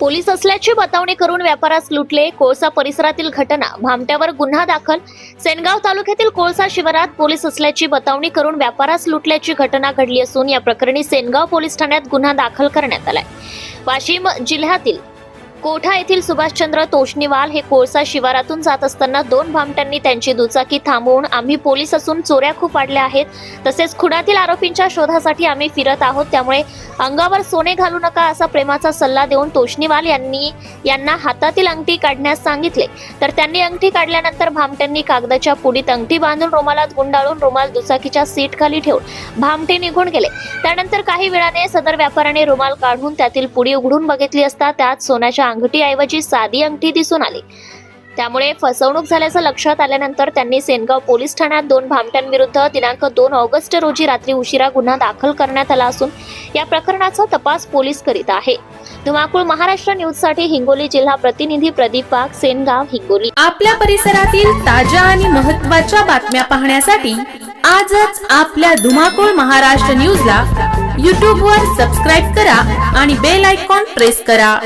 Police असल्याची बतावणी करून व्यापारास लुटले. कोळसा परिसरातील घटना. भामट्यावर गुन्हा दाखल. सेनगाव तालुक्यातील कोळसा शिवारात पोलीस असल्याची बतावणी करून व्यापारास लुटल्याची घटना घडली असून या प्रकरणी सेनगाव पोलीस ठाण्यात गुन्हा दाखल करण्यात आलाय. वाशिम जिल्ह्यातील कोठा येथील सुभाषचंद्र तोष्णीवाल हे कोळसा शिवारातून जात असताना दोन भामट्यांनी त्यांची दुचाकी थांबवून आम्ही पोलीस असून चोऱ्या खूप पाडल्या आहेत. तसेच खुनातील आरोपींच्या शोधासाठी आम्ही फिरत आहोत. त्यामुळे अंगावर सोने घालू नका असा प्रेमाचा सल्ला देऊन तोष्णीवाल यांनी यांना हातातील अंगठी काढण्यास सांगितले. तर त्यांनी अंगठी काढल्यानंतर भामट्यांनी कागदाच्या पुडीत अंगठी बांधून रुमालात गुंडाळून रुमाल दुचाकीच्या सीट खाली ठेवून भामटे निघून गेले. त्यानंतर काही वेळाने सदर व्यापाऱ्याने रुमाल काढून त्यातील पुडी उघडून बघितली असता त्यात सोन्याच्या अंगठीऐवजी साधी अंगठी दिसून आली. त्यामुळे फसवणूक झाल्याचं लक्षात आल्यानंतर त्यांनी सेनगाव पोलीस ठाण्यात दोन भामट्यांविरुद्ध दिनांक दोन ऑगस्ट रोजी रात्री उशिरा गुन्हा दाखल करण्यात आला असून या प्रकरणाचा तपास पोलीस करीत आहे. धुमाकूळ महाराष्ट्र न्यूजसाठी हिंगोली जिल्हा प्रतिनिधी प्रदीप वाघ सेनगाव हिंगोली. आपल्या परिसरातील ताज्या आणि महत्त्वाच्या बातम्या पाहण्यासाठी आजच आपल्या धुमाकूळ महाराष्ट्र न्यूजला यूट्यूबवर सबस्क्राईब करा आणि बेल आयकॉन प्रेस करा.